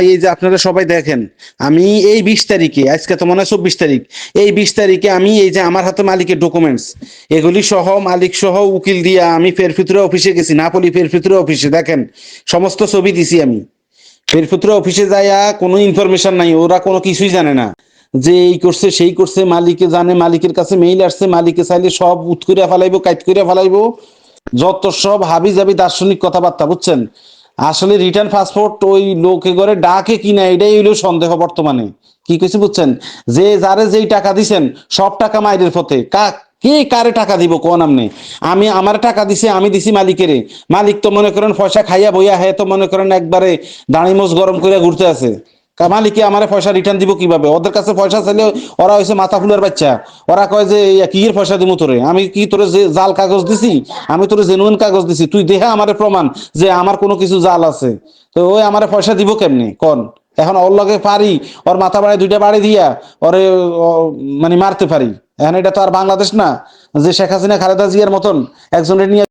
এই যে আপনারা সবাই দেখেন, আমি এই বিশ তারিখে, আজকে তো মনে হয় চব্বিশ তারিখ, এই বিশ তারিখে আমি এই যে আমার হাতে মালিকের ডকুমেন্টস এগুলি সহ, মালিক সহ উকিল দিয়া আমি ফেরফিতুরা অফিসে গেছি, নাপলি ফেরফিতুরা অফিসে, দেখেন, সমস্ত ছবি দিছি আমি। ফেরফিতুরা অফিসে যাইয়া কোনো ইনফরমেশন নাই, ওরা কোনো কিছুই জানে না। যে এই করছে, সেই করছে, মালিকে জানে, মালিকের কাছে মেইল আসছে, মালিকে চাইলে সব উত করে ফেলাইবো, কাইট করিয়া ফেলাইবো, যত সব হাবি যাবি দার্শনিক কথাবার্তা, বুঝছেন? আসলে রিটার্ন পাসপোর্ট ওই লোকে করে ডাকে কিনা, এটাই হইল সন্দেহ বর্তমানে। কি কিছু বুঝছেন? যে যারে যেই টাকা দিছেন, সব টাকা মাইরের পথে। কাক কে কারে টাকা দিব কোন আমনে আমি, আমার টাকা দিছে, আমি দিছি মালিকের। মালিক তো মনে করেন পয়সা খাইয়া বইয়া হ্যাঁ তো মনে করেন একবারে দাঁড়ি মোজ গরম করে ঘুরতে আছে। কা- মালিকে আমারে পয়সা রিটার্ন দিব কীভাবে? ওদের কাছে পয়সা চাইলে ওরা হয়েছে মাথা ফুলের বাচ্চা। ওরা কয় যে ইয়া, কি পয়সা দিব তোরে। আমি কি তোরে যে জাল কাগজ দিছি? আমি তোরে জেনুইন কাগজ দিছি। তুই দেহা আমারে প্রমাণ যে আমার কোনো কিছু জাল আছে। তো ওই আমার পয়সা দিব কেমনি? কোন। এখন ওর লগে পারি ওর মাথা বাড়ি দুইটা বাড়ি দিয়া ওরে মানে মারতে পারি। এখন এটা তো আর বাংলাদেশ না। যে শেখ হাসিনা খালেদা জিয়ার মতন একজনের নিয়ে